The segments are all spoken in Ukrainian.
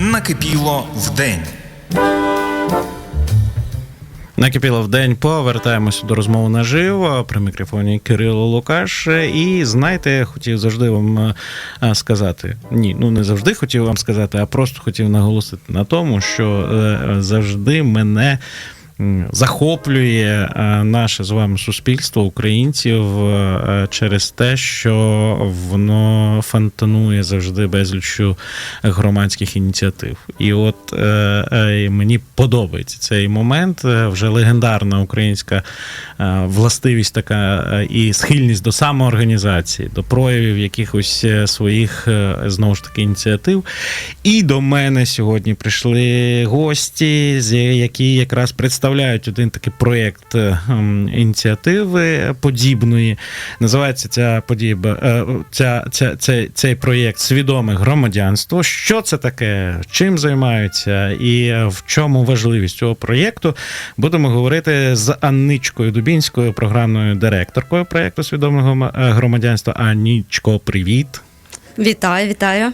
накипіло вдень. Накипіло в день. Повертаємося до розмови наживо. При мікрофоні Кирило Лукаш. І знаєте, хотів завжди вам е, сказати. Ні, ну не завжди хотів вам сказати, а просто хотів наголосити на тому, що е, завжди мене. Захоплює е, наше з вами суспільство українців е, через те, що воно фонтанує завжди безліччю громадських ініціатив. І от е, мені подобається цей момент. Вже легендарна українська властивість така і схильність до самоорганізації, до проявів якихось своїх знову ж таки ініціатив. І до мене сьогодні прийшли гості, які якраз представляють один такий проєкт е, ініціативи подібної. Називається ця подіба, е, ця, ця, цей, цей проєкт Свідоме громадянство. Що це таке? Чим займаються і е, в чому важливість цього проєкту? Будемо говорити з Анничкою Дубінською, програмною директоркою проєкту Свідоме грома- е. Анічко, привіт. Вітаю, вітаю.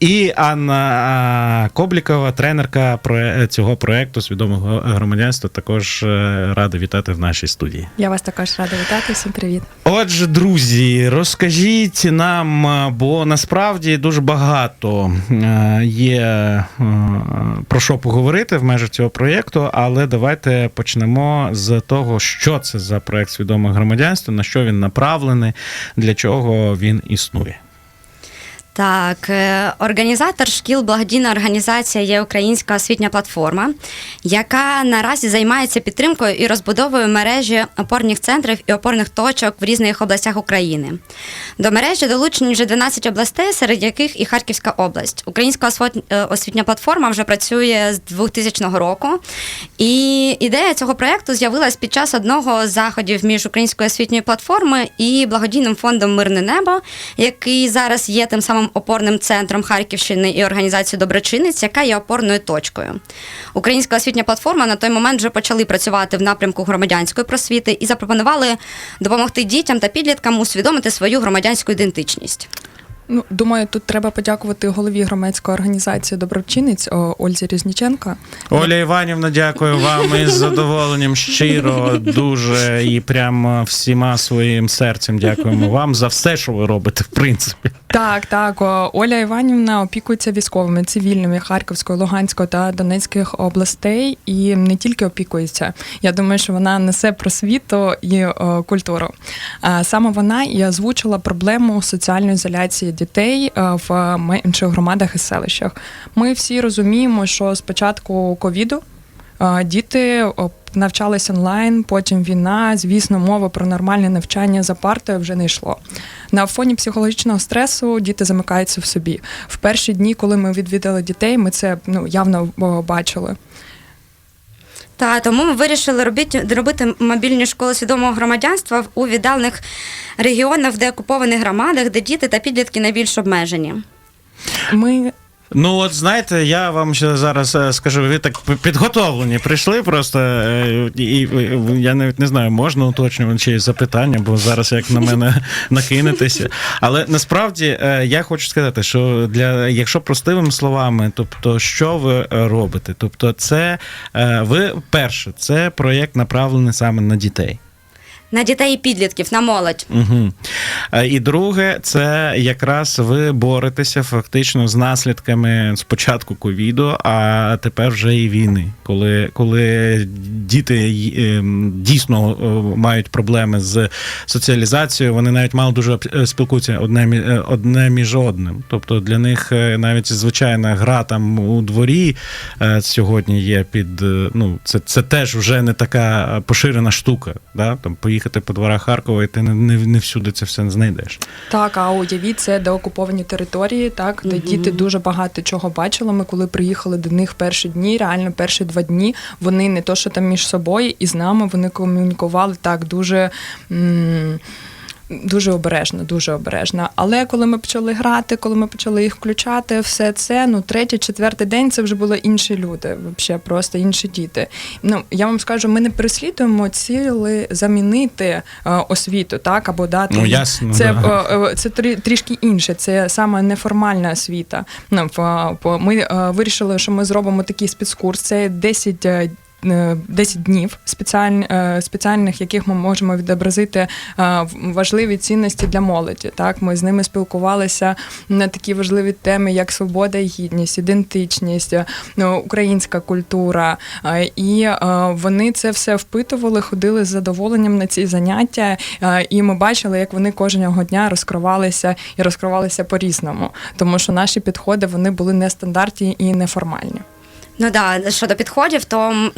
І Анна Коблікова, тренерка про цього проєкту Свідомого громадянства, також е, рада вітати в нашій студії. Я вас також рада вітати. Всім привіт. Отже, друзі, розкажіть нам, бо насправді дуже багато е, є е, про що поговорити в межах цього проєкту, але давайте почнемо з того, що це за проєкт свідоме громадянство, на що він направлений, для чого він існує. Так, е, організатор шкіл благодійна організація є українська освітня платформа, яка наразі займається підтримкою і розбудовою мережі опорних центрів і опорних точок в різних областях України. До мережі долучені вже 12 областей, серед яких і Харківська область. Українська е, освітня платформа вже працює з 2000 року. І ідея цього проєкту з'явилась під час одного з заходів між українською освітньою платформою і благодійним фондом Мирне небо, який зараз є тим самим опорним центром Харківщини і організацією Доброчинець, яка є опорною точкою. Українська освітня платформа на той момент вже почали працювати в напрямку громадянської просвіти і запропонували допомогти дітям та підліткам усвідомити свою громадянську ідентичність. Ну думаю, тут треба подякувати голові громадської організації Добровчинець Ользі Різніченко. Оля Іванівна, дякую вам із задоволенням щиро, дуже і прямо всіма своїм серцем дякуємо вам за все, що ви робите, в принципі. Так, так. Оля Іванівна опікується військовими, цивільними Харківської, Луганської та Донецьких областей і не тільки опікується. Я думаю, що вона несе просвіту і культуру. А саме вона і озвучила проблему соціальної ізоляції дітей е, в менших громадах і селищах. Ми всі розуміємо, що з початку ковіду е, діти навчались онлайн, потім війна. Звісно, мова про нормальне навчання за партою вже не йшло. На фоні психологічного стресу діти замикаються в собі. В перші дні, коли ми відвідали дітей, ми це ну явно бачили. Та тому ми вирішили робити, робити мобільні школи свідомого громадянства у віддалених регіонах, в деокупованих громадах, де діти та підлітки найбільш обмежені. Ми Ну, от знаєте, я вам ще зараз е, скажу, ви так підготовлені прийшли просто, е, і, я навіть не знаю, можна уточнювати чи запитання, бо зараз як на мене накинетеся. Але насправді е, я хочу сказати, що для якщо простими словами, тобто, що ви робите? Тобто, це ви перше, це проєкт направлений саме на дітей. На дітей і підлітків, на молодь. Угу. І друге, це якраз ви боретеся фактично з наслідками спочатку ковіду, а тепер вже і війни, коли, коли діти е, дійсно е, мають проблеми з соціалізацією, вони навіть мало дуже спілкуються одне, одне між одним. Тобто для них навіть звичайна гра там у дворі сьогодні є під ну це, це теж вже не така поширена штука. Да? Там по дворах Харкова, і ти не, не, не всюди це все знайдеш. так, а уявіть, це деокуповані території, так де угу. діти дуже багато чого бачили. Ми коли приїхали до них перші дні, реально перші два дні, вони не то, що там між собою і з нами вони комунікували так дуже. М- дуже обережно, дуже обережно. Але коли ми почали грати, коли ми почали їх включати, все це ну третій, четвертий день це вже були інші люди, взагалі просто інші діти. Ну я вам скажу, ми не переслідуємо ціли замінити е, освіту, так або дати Ну, ясно, це, да. е, е, це трі- трішки інше. Це саме неформальна освіта. Ну, ми вирішили, що ми зробимо такий спецкурс. Це 10 е, е, 10 днів спеціаль, е, спеціальних, яких ми можемо відобразити е, важливі цінності для молоді. Так, ми з ними спілкувалися на такі важливі теми, як свобода і гідність, ідентичність, е, українська культура. Е, І е, вони це все впитували, ходили з задоволенням на ці заняття, е, і ми бачили, як вони кожного дня розкривалися і розкривалися по-різному, тому що наші підходи вони були нестандартні і неформальні. Ну да, щодо підходів, то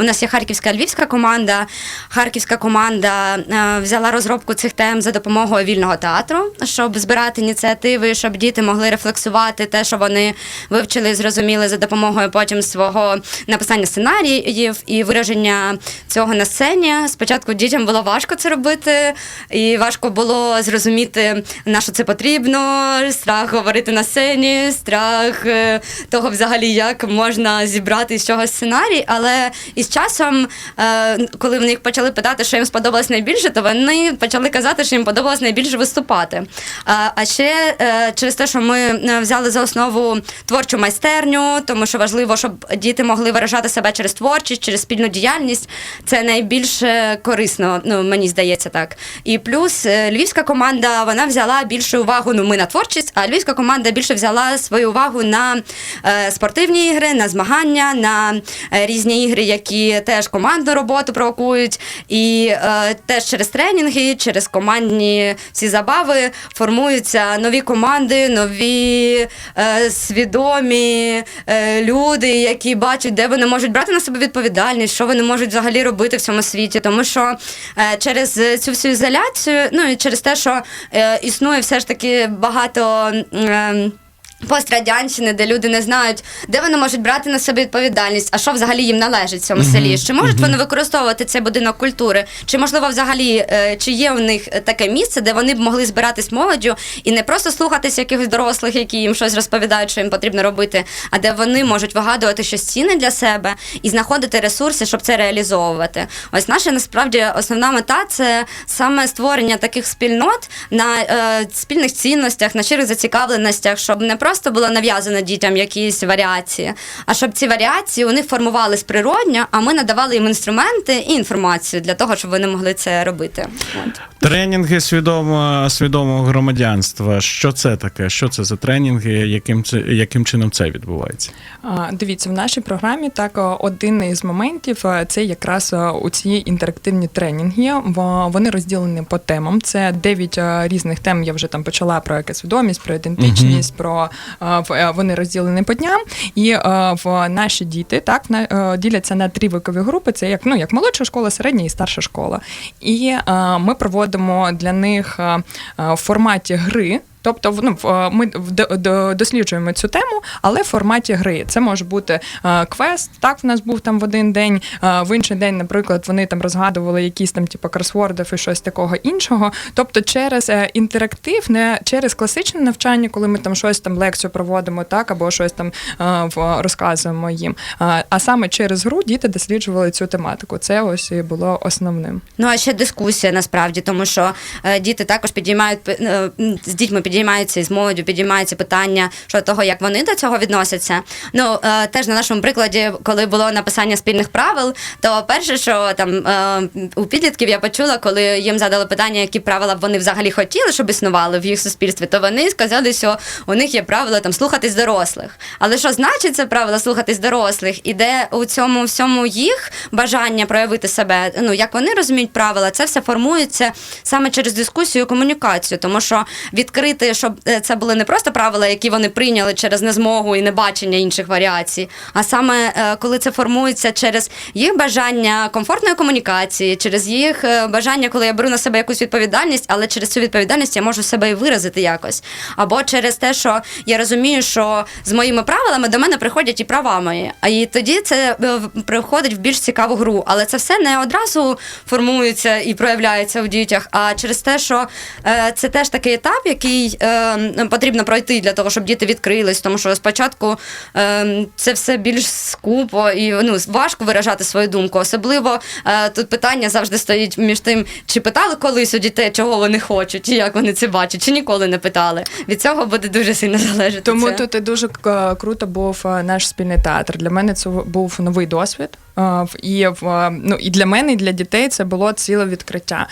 у нас є харківська львівська команда. Харківська команда е, взяла розробку цих тем за допомогою вільного театру, щоб збирати ініціативи, щоб діти могли рефлексувати те, що вони вивчили і зрозуміли за допомогою потім свого написання сценаріїв і вираження цього на сцені. Спочатку дітям було важко це робити, і важко було зрозуміти, на що це потрібно. Страх говорити на сцені, страх е, того, взагалі, як можна зібрати з чогось сценарій. Але із часом, е, коли в них почали питати, що їм сподобалось найбільше, то вони почали казати, що їм подобалось найбільше виступати. А, а ще е, через те, що ми е, взяли за основу творчу майстерню, тому що важливо, щоб діти могли виражати себе через творчість, через спільну діяльність. Це найбільш е, корисно, ну мені здається так. І плюс е, львівська команда вона взяла більшу увагу. Ну, ми на творчість, а львівська команда більше взяла свою увагу на е, спортивні ігри, на змагання, на е, різні ігри, які теж командну роботу провокують. І е, теж через тренінги, через командні ці забави формуються нові команди, нові е, свідомі е, люди, які бачать, де вони можуть брати на себе відповідальність, що вони можуть взагалі робити в цьому світі. Тому що е, через цю всю ізоляцію, ну і через те, що е, існує все ж таки багато. Е, Пострадянщини, де люди не знають, де вони можуть брати на себе відповідальність, а що взагалі їм належить в цьому селі. Чи можуть вони використовувати цей будинок культури? Чи можливо взагалі е, чи є у них таке місце, де вони б могли збиратись молоддю і не просто слухатись якихось дорослих, які їм щось розповідають, що їм потрібно робити, а де вони можуть вигадувати щось цінне для себе і знаходити ресурси, щоб це реалізовувати. Ось наша насправді основна мета це саме створення таких спільнот на е, спільних цінностях, на щирих зацікавленостях, щоб не просто було нав'язано дітям якісь варіації, а щоб ці варіації у них формувались природньо, а ми надавали їм інструменти і інформацію для того, щоб вони могли це робити. От. Тренінги свідомо, свідомого громадянства. Що це таке? Що це за тренінги? Яким це яким чином це відбувається? А, Дивіться, в нашій програмі так один із моментів е, це якраз е, у ці інтерактивні тренінги. Во- Вони розділені по темам. Це дев'ять е, різних тем. Я вже там почала про екосвідомість, про ідентичність, про в- е, вони розділені по дням. І е, в наші діти так е, діляться на три вікові групи. Це як ну як молодша школа, середня і старша школа. І е, ми проводимо для них е, е, в форматі гри. Тобто, ну, е, ми досліджуємо цю тему, але в форматі гри. Це може бути е, квест. Так, в нас був там в один день. е, В інший день, наприклад, вони там розгадували якісь там, типу, кросвордів і щось такого іншого. Тобто, через інтерактив, не через класичне навчання, коли ми там щось там лекцію проводимо, так або щось там розказуємо їм. А саме через гру діти досліджували цю тематику. Це ось і було основним. Ну а ще дискусія насправді, тому що діти також підіймають з дітьми підіймаються і з молоддю підіймаються питання щодо того, як вони до цього відносяться. Ну е, теж на нашому прикладі, коли було написання спільних правил, то перше, що там е, у підлітків я почула, коли їм задали питання, які правила б вони взагалі хотіли, щоб існували в їх суспільстві, то вони сказали, що у них є правила там слухатись дорослих. Але що значить це правило слухатись дорослих? І де у цьому всьому їх бажання проявити себе, ну як вони розуміють правила, це все формується саме через дискусію і комунікацію, тому що відкрити вирізати, щоб е, це були не просто правила, які вони прийняли через незмогу і небачення інших варіацій, а саме е, коли це формується через їх бажання комфортної комунікації, через їх е, бажання, коли я беру на себе якусь відповідальність, але через цю відповідальність я можу себе і виразити якось. Або через те, що я розумію, що з моїми правилами до мене приходять і права мої. А і тоді це приходить в більш цікаву гру. Але це все не одразу формується і проявляється у дітях, а через те, що це теж такий етап, який е, потрібно пройти для того, щоб діти відкрились. Тому що спочатку е, це все більш скупо і ну, важко виражати свою думку. Особливо е, тут питання завжди стоїть між тим, чи питали колись у дітей, чого вони хочуть, і як вони це бачать, чи ніколи не питали. Від цього буде дуже сильно залежати. Тому це. тут і дуже круто був е, наш спільний театр. Для мене це був новий досвід. І ну і для мене, і для дітей це було ціле відкриття.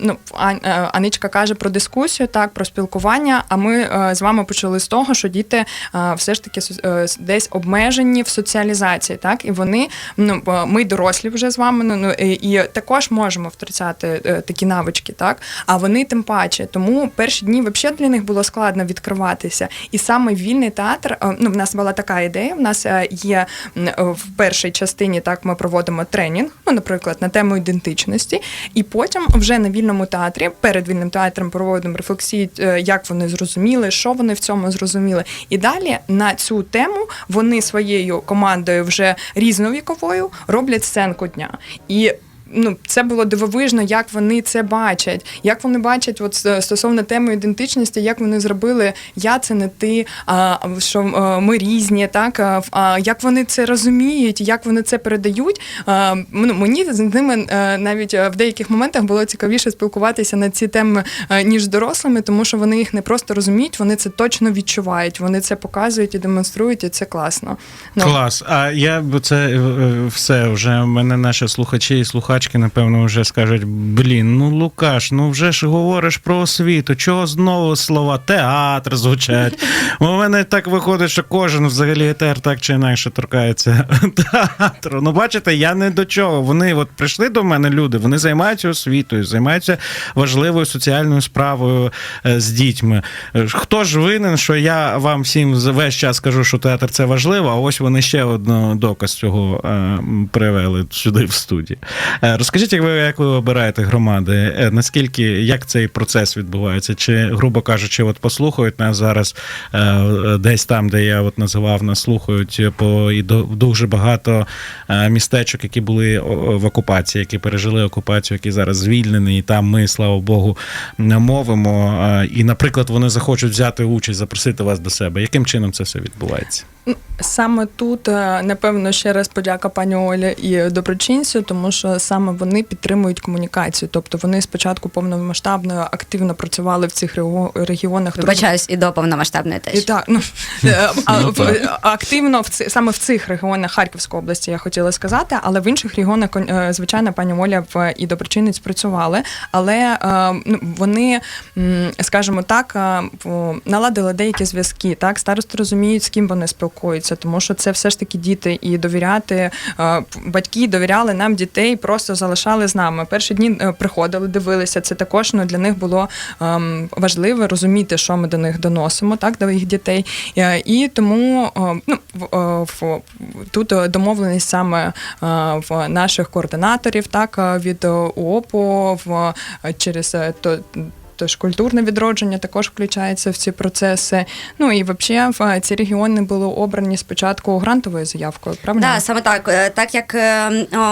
Ну Ан- Аничка каже про дискусію, так про спілкування. А ми е, з вами почали з того, що діти е, все ж таки е, десь обмежені в соціалізації, так і вони ну ми дорослі вже з вами. Ну ну, і, також можемо втрачати такі навички, так а вони тим паче. Тому перші дні взагалі для них було складно відкриватися. І саме вільний театр. Ну, в нас була така ідея. В нас є в першій частині так ми проводимо тренінг, ну, наприклад, на тему ідентичності, і потім вже на вільному театрі, перед вільним театром проводимо рефлексію, е, як вони зрозуміли, що вони в цьому зрозуміли. І далі на цю тему вони своєю командою вже різновіковою роблять сценку дня. І Ну, це було дивовижно, як вони це бачать, як вони бачать, от е, стосовно теми ідентичності, як вони зробили я це не ти, а що е, ми різні, так а, як вони це розуміють, як вони це передають. Ну, мені з ними е, навіть в деяких моментах було цікавіше спілкуватися на ці теми ніж з дорослими, тому що вони їх не просто розуміють, вони це точно відчувають, вони це показують і демонструють, і це класно. Ну, Клас. А я б це все вже мене наші слухачі і слухачки, напевно, вже скажуть: блін, ну Лукаш, ну вже ж говориш про освіту. Чого знову слова театр звучать? У мене так виходить, що кожен взагалі етер так чи інакше торкається театру. Ну, бачите, я не до чого. Вони от прийшли до мене люди, вони займаються освітою, займаються важливою соціальною справою е, з дітьми. Е, Хто ж винен, що я вам всім весь час кажу, що театр це важливо, а ось вони ще один доказ цього е, привели сюди в студії. Е, Розкажіть, як ви, як ви обираєте громади? Е, Наскільки як цей процес відбувається? Чи, грубо кажучи, от послухають нас зараз е, е, десь там, де я от називав, нас слухають по і дуже багато е, містечок, які були в окупації, які пережили окупацію, які зараз звільнені, і там ми, слава Богу, мовимо. Е, І, наприклад, вони захочуть взяти участь, запросити вас до себе. Яким чином це все відбувається? Саме тут, е, напевно, ще раз подяка пані Олі і доброчинцю, тому що саме вони підтримують комунікацію. Тобто вони спочатку повномасштабно активно працювали в цих регіонах. Вибачаюсь, і до повномасштабної І теж. так, ну, е, Ну, активно в ці- саме в цих регіонах Харківської області я хотіла сказати, але в інших регіонах, кон- е, звичайно, пані Оля в- і доброчинець працювали, але ну, вони, скажімо так, наладили деякі зв'язки. Так, старости розуміють, з ким вони спілкуються, тому що це все ж таки діти, і довіряти е, батьки довіряли нам дітей, просто залишали з нами. Перші дні е, приходили, дивилися. Це також ну, для них було ем, важливо розуміти, що ми до них доносимо, так, до їх дітей. Е, І тому ну, в, тут домовленість саме в наших координаторів, так, від е, в, через то. Тож культурне відродження також включається в ці процеси. Ну і взагалі в ці регіони були обрані спочатку грантовою заявкою. Правильно? Да, саме так. Е, Так як е,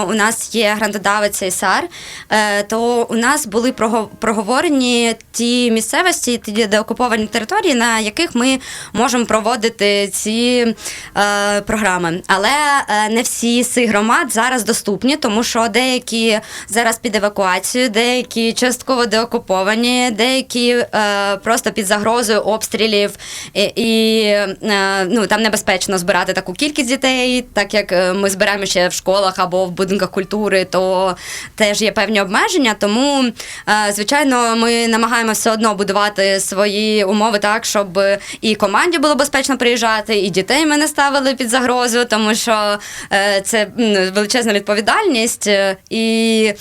у нас є грантодавець САР, е, то у нас були прого- проговорені ті місцевості, ті деокуповані території, на яких ми можемо проводити ці е, програми. Але е, не всі з цих громад зараз доступні, тому що деякі зараз під евакуацію, деякі частково деокуповані, деякі е, просто під загрозою обстрілів, і, і е, ну, там небезпечно збирати таку кількість дітей, так як е, ми збираємо ще в школах або в будинках культури, то теж є певні обмеження. Тому, звичайно, ми намагаємося все одно будувати свої умови так, щоб і команді було безпечно приїжджати, і дітей ми не ставили під загрозу, тому що це величезна відповідальність, і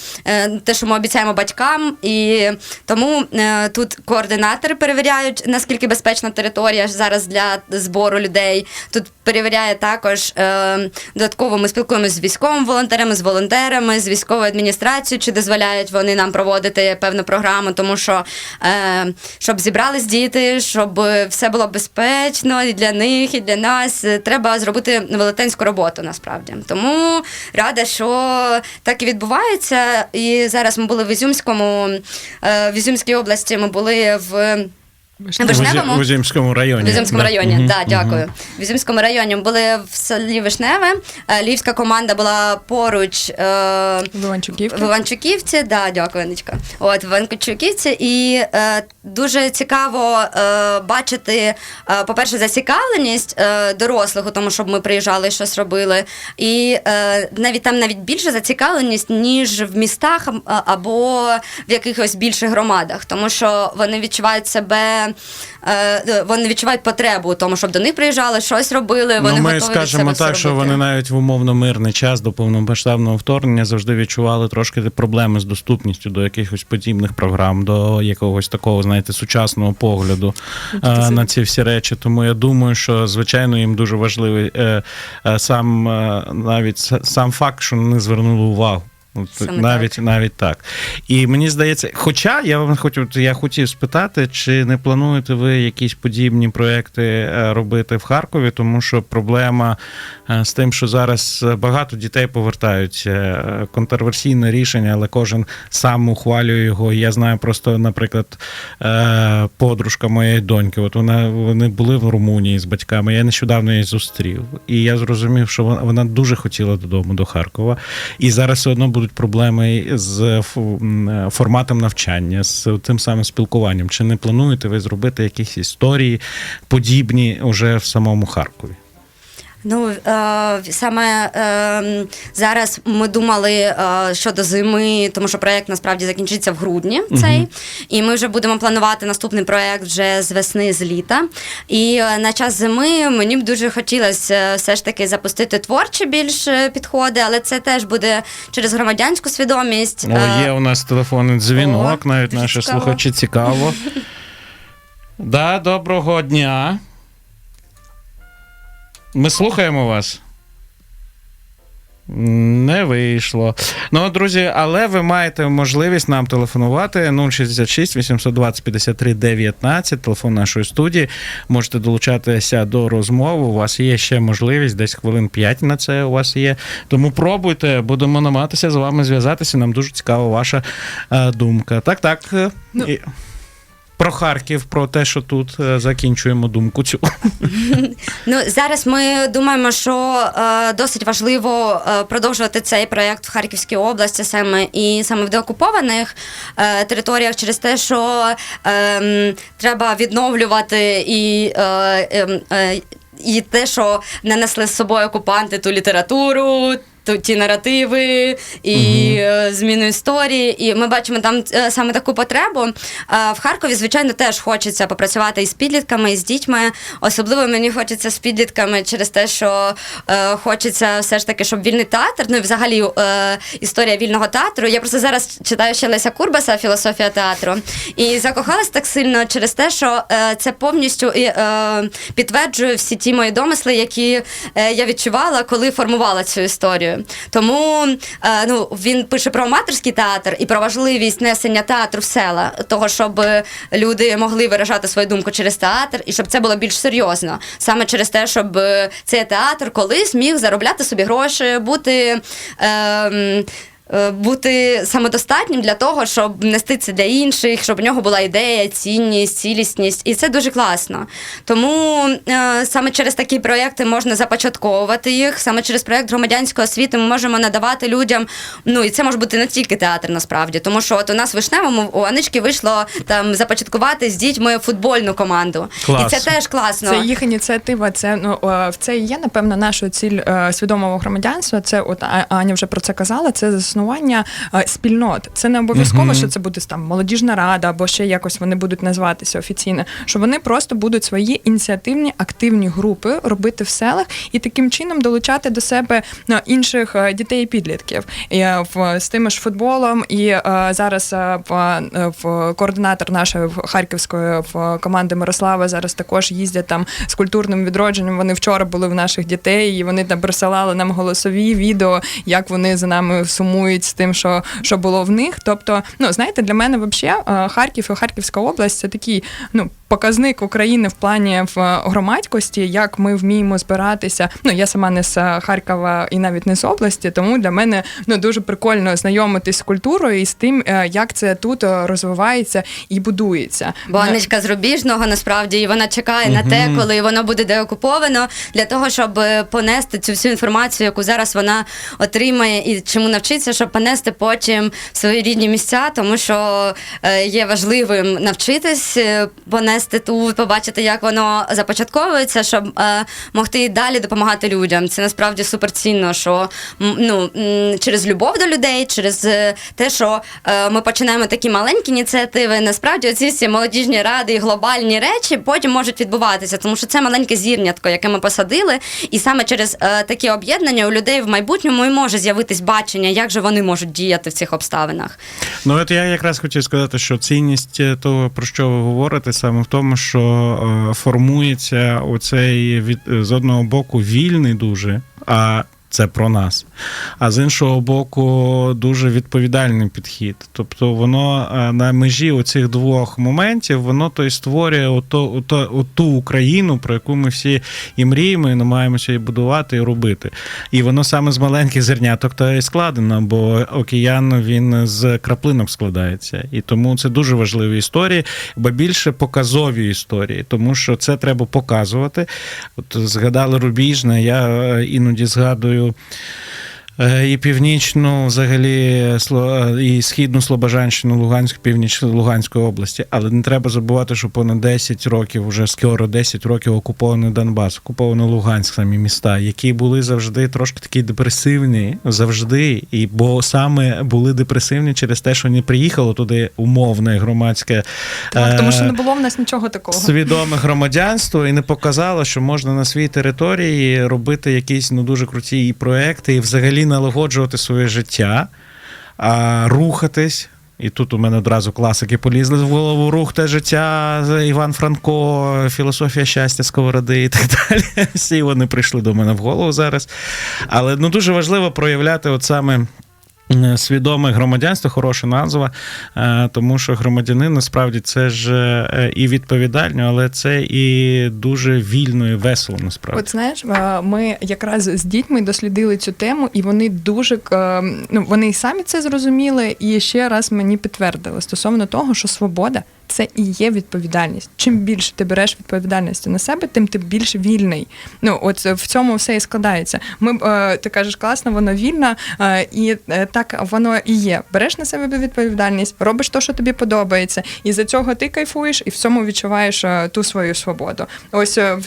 те, що ми обіцяємо батькам, і тому тут координатори перевіряють, наскільки безпечна територія зараз для збору людей. Тут перевіряє також е, додатково. Ми спілкуємося з військовими волонтерами, з волонтерами, з військовою адміністрацією, чи дозволяють вони нам проводити певну програму, тому що е, щоб зібрались діти, щоб все було безпечно і для них, і для нас. е, Треба зробити велетенську роботу насправді. Тому рада, що так і відбувається. І зараз ми були в Ізюмському, е, в Ізюмській області. Ми були в. Вишневому? В Узімському районі. В Ізюмському Да. районі, так, дякую. В Ізюмському районі були в селі Вишневе. Е, Львівська команда була поруч е, В Іванчуківці. в Іванчуківці. Да, дякую, Анечка. От в Іванчуківці. І е, дуже цікаво е, бачити, е, по-перше, зацікавленість е, дорослих у тому, щоб ми приїжджали і щось робили. І е, навіть там навіть більша зацікавленість, ніж в містах або в якихось більших громадах, тому що вони відчувають себе, е, вони відчувають потребу у тому, щоб до них приїжджали, щось робили. Вони ну, ми готові скажемо себе так, все що робити. вони навіть в умовно мирний час до повномасштабного вторгнення завжди відчували трошки проблеми з доступністю до якихось подібних програм, до якогось такого, знаєте, сучасного погляду е, на ці всі речі. Тому я думаю, що звичайно їм дуже важливий е, е, сам е, навіть сам факт, що вони звернули увагу. Саме навіть так. навіть так. І мені здається, хоча я вам хотів, я хотів спитати, чи не плануєте ви якісь подібні проекти е, робити в Харкові, тому що проблема е, з тим, що зараз багато дітей повертаються. Е, Контроверсійне рішення, але кожен сам ухвалює його. Я знаю просто, наприклад, е, подружка моєї доньки. От вона вони були в Румунії з батьками. Я нещодавно її зустрів, і я зрозумів, що вона, вона дуже хотіла додому до Харкова. І зараз все одно будуть проблеми з ф- форматом навчання, з тим самим спілкуванням. Чи не плануєте ви зробити якісь історії подібні уже в самому Харкові? Ну е, саме е, зараз ми думали е, щодо зими, тому що проект насправді закінчиться в грудні. Цей і ми вже будемо планувати наступний проект вже з весни, з літа. І на час зими мені б дуже хотілося все ж таки запустити творчі більш підходи, але це теж буде через громадянську свідомість. О, є у нас телефонний дзвінок, О, навіть наші цікаво. слухачі цікаво. Да, доброго дня. Ми слухаємо вас. Не вийшло. Ну, друзі, але ви маєте можливість нам телефонувати 066 820 53 19, телефон нашої студії. Можете долучатися до розмови. У вас є ще можливість, десь хвилин 5 на це у вас є. Тому пробуйте, будемо намагатися з вами зв'язатися. Нам дуже цікава ваша е, думка. Так, так. Ну. Про Харків, про те, що тут е, закінчуємо думку цю. Ну зараз ми думаємо, що е, досить важливо е, продовжувати цей проєкт в Харківській області, саме і саме в деокупованих е, територіях, через те, що е, треба відновлювати і. Е, е, е, і те, що нанесли з собою окупанти ту літературу, ту, ті наративи і е, зміну історії. І ми бачимо там е, саме таку потребу. Е, в Харкові, звичайно, теж хочеться попрацювати із підлітками, і з дітьми. Особливо мені хочеться з підлітками через те, що хочеться все ж таки, щоб вільний театр, ну і взагалі історія вільного театру. Я просто зараз читаю ще Леся Курбаса, філософія театру, і закохалась так сильно через те, що це повністю підтверджує всі ті мої домисли, які я відчувала, коли формувала цю історію. Тому е, ну, він пише про аматорський театр і про важливість несення театру в села, того, щоб люди могли виражати свою думку через театр, і щоб це було більш серйозно. Саме через те, щоб е, цей театр колись міг заробляти собі гроші, бути. Е, бути самодостатнім для того, щоб нести це для інших, щоб у нього була ідея, цінність, цілісність, і це дуже класно. Тому е, саме через такі проекти можна започатковувати їх. Саме через проект громадянської освіти ми можемо надавати людям. Ну і це може бути не тільки театр, насправді, тому що от у нас в вишневому у Анички вийшло там започаткувати з дітьми футбольну команду, Клас. і це теж класно. Це їх ініціатива. Це ну е, в це і є напевно наша ціль е, свідомого громадянства. Це от Аня вже про це казала. Це заснування заснування е, спільнот. Це не обов'язково, що це буде там молодіжна рада або ще якось вони будуть називатися офіційно. Що вони просто будуть свої ініціативні активні групи робити в селах і таким чином долучати до себе ну, інших е, дітей і підлітків і, е, в з тим ж футболом. І зараз в, в координатор нашої в- харківської в команди Мирослава зараз також їздять там з культурним відродженням. Вони вчора були в наших дітей, і вони там присилали нам голосові відео, як вони за нами сумують з тим, що, що було в них. Тобто, ну знаєте, для мене взагалі Харків і Харківська область це такий ну. Показник України в плані в е, громадськості, як ми вміємо збиратися. Ну я сама не з е, Харкова і навіть не з області, тому для мене ну дуже прикольно знайомитись з культурою і з тим, е, як це тут е, розвивається і будується. Бо Анечка з Рубіжного насправді і вона чекає на те, коли воно буде деокуповано, для того, щоб е, понести цю всю інформацію, яку зараз вона отримає, і чому навчиться, щоб понести потім в свої рідні місця, тому що е, є важливим навчитись е, понести тут, побачити, як воно започатковується, щоб е, могти далі допомагати людям. Це насправді суперцінно, що ну, через любов до людей, через те, що ми починаємо такі маленькі ініціативи, насправді ці всі молодіжні ради і глобальні речі потім можуть відбуватися, тому що це маленьке зірнятко, яке ми посадили, і саме через такі об'єднання у людей в майбутньому і може з'явитись бачення, як же вони можуть діяти в цих обставинах. Ну, от я якраз хотів сказати, що цінність того, про що ви говорите, саме в тому, що е, формується оцей від з одного боку вільний дуже, а це про нас. А з іншого боку, дуже відповідальний підхід. Тобто, воно е, на межі оцих двох моментів, воно то й створює ото, ото, оту Україну, про яку ми всі і мріємо, і намагаємося і будувати, і робити. І воно саме з маленьких зерняток та і складено, бо океан він з краплинок складається. І тому це дуже важливі історії, бо більше показові історії, тому що це треба показувати. От згадали Рубіжне, я е, іноді згадую. Е, І північну, взагалі, Сло- і східну Слобожанщину, Луганську, північ Луганської області. Але не треба забувати, що понад 10 років, вже скоро 10 років окупований Донбас, окупований Луганськ, самі міста, які були завжди трошки такі депресивні, завжди. І бо саме були депресивні через те, що не приїхало туди умовне громадське. Так, тому що е, не було в нас нічого такого. свідоме громадянство і не показало, що можна на своїй території робити якісь ну дуже круті проекти і взагалі налагоджувати своє життя, а, рухатись. І тут у мене одразу класики полізли в голову рух та життя, Іван Франко, філософія щастя, сковороди і так далі. Всі вони прийшли до мене в голову зараз. Але ну дуже важливо проявляти от саме. Е, Свідоме громадянство, хороша назва, е, тому що громадянин насправді це ж е, і відповідально, але це і дуже вільно і весело насправді. От знаєш, ми якраз з дітьми дослідили цю тему, і вони дуже е, ну вони і самі це зрозуміли, і ще раз мені підтвердили стосовно того, що свобода це і є відповідальність. Чим більше ти береш відповідальності на себе, тим ти більш вільний. Ну от в цьому все і складається. Ми е, ти кажеш, класно, воно вільно, е, і е, так воно і є. Береш на себе відповідальність, робиш те, що тобі подобається, і за цього ти кайфуєш, і в цьому відчуваєш е, ту свою свободу. Ось е,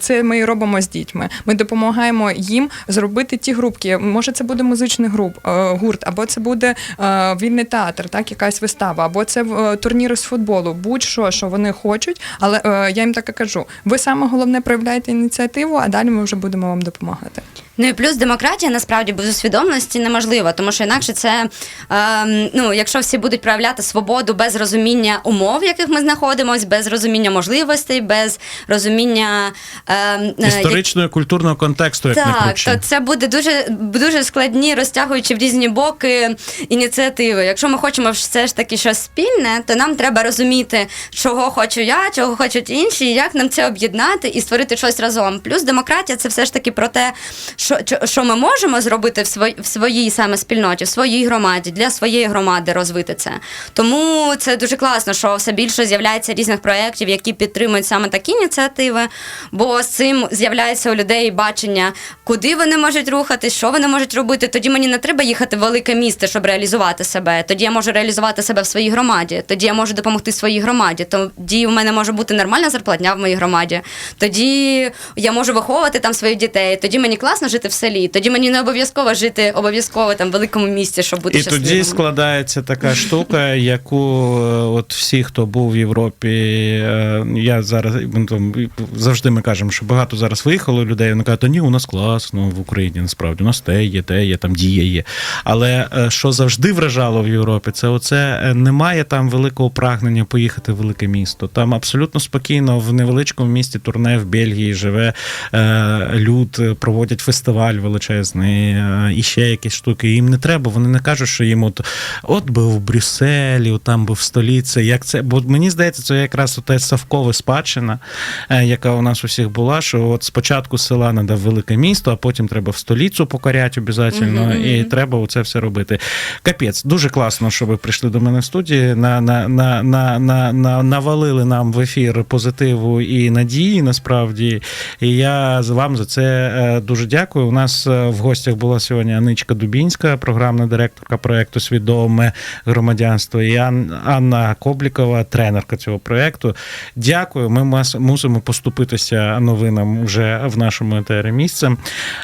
це ми і робимо з дітьми. Ми допомагаємо їм зробити ті групки. Може, це буде музичний груп, е, гурт, або це буде е, вільний театр, так якась вистава, або це е, турніри з футболу, будь-що, що вони хочуть. Але е, я їм так і кажу: ви саме головне проявляєте ініціативу, а далі ми вже будемо вам допомагати. Ну і плюс демократія насправді без усвідомленості неможлива, тому що інакше це ем, ну, якщо всі будуть проявляти свободу без розуміння умов, в яких ми знаходимося, без розуміння можливостей, без розуміння ем, е, Історичного і культурного контексту, як так, круче. то це буде дуже дуже складні, розтягуючи в різні боки ініціативи. Якщо ми хочемо все ж таки щось спільне, то нам треба розуміти, чого хочу я, чого хочуть інші, і як нам це об'єднати і створити щось разом. Плюс демократія це все ж таки про те, що, що ми можемо зробити в своїй в своїй саме спільноті, в своїй громаді, для своєї громади розвити це. Тому це дуже класно, що все більше з'являється різних проєктів, які підтримують саме такі ініціативи, бо з цим з'являється у людей бачення, куди вони можуть рухатись, що вони можуть робити. Тоді мені не треба їхати в велике місто, щоб реалізувати себе. Тоді я можу реалізувати себе в своїй громаді. Тоді я можу допомогти своїй громаді. Тоді у мене може бути нормальна зарплатня в моїй громаді. Тоді я можу виховувати там своїх дітей. Тоді мені класно жити в селі. Тоді мені не обов'язково жити обов'язково там в великому місті, щоб бути І щасливим. тоді складається така штука, яку е, от всі, хто був в Європі, е, я зараз ну, завжди ми кажемо, що багато зараз виїхало людей. Вони кажуть, ні, у нас класно в Україні. Насправді у нас те є, те є, там діє є. Але е, що завжди вражало в Європі, це оце немає там великого прагнення поїхати в велике місто. Там абсолютно спокійно в невеличкому місті турне в Бельгії живе люд, проводять фестиваль величезний е, і ще якісь штуки. Їм не треба. Вони не кажуть, що їм от, от би в Брюсселі, от там би в столиці. Як це? Бо мені здається, це якраз ота совкова спадщина, е, яка у нас усіх була, що от спочатку села треба в велике місто, а потім треба в столицю покоряти обов'язково, Мгм. і треба оце все робити. Капець, дуже класно, що ви прийшли до мене в студії. На, на, на, на, на, на, навалили нам в ефір позитиву і надії, насправді. І я вам за це е, дуже дякую. У нас е, в гостях була сьогодні Аничка Дубінська, програмна директорка проекту Свідоме громадянство, і Анна Коблікова, тренерка цього проекту. Дякую. Ми мусимо поступитися новинам вже в нашому етері місцем.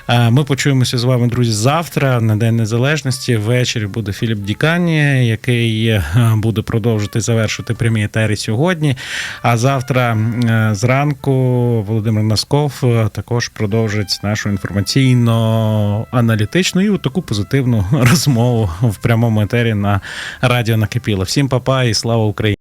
Е, Ми почуємося з вами, друзі, завтра на День Незалежності. Ввечері буде Філіп Дікані, який е, буде продовжити завершити прямі етері сьогодні. А завтра зранку Володимир Насков е, також продовжить нашу інформаційно-аналітичну і таку позитивну розмову в прямому етері на радіо Накипіло. Всім папа і слава Україні!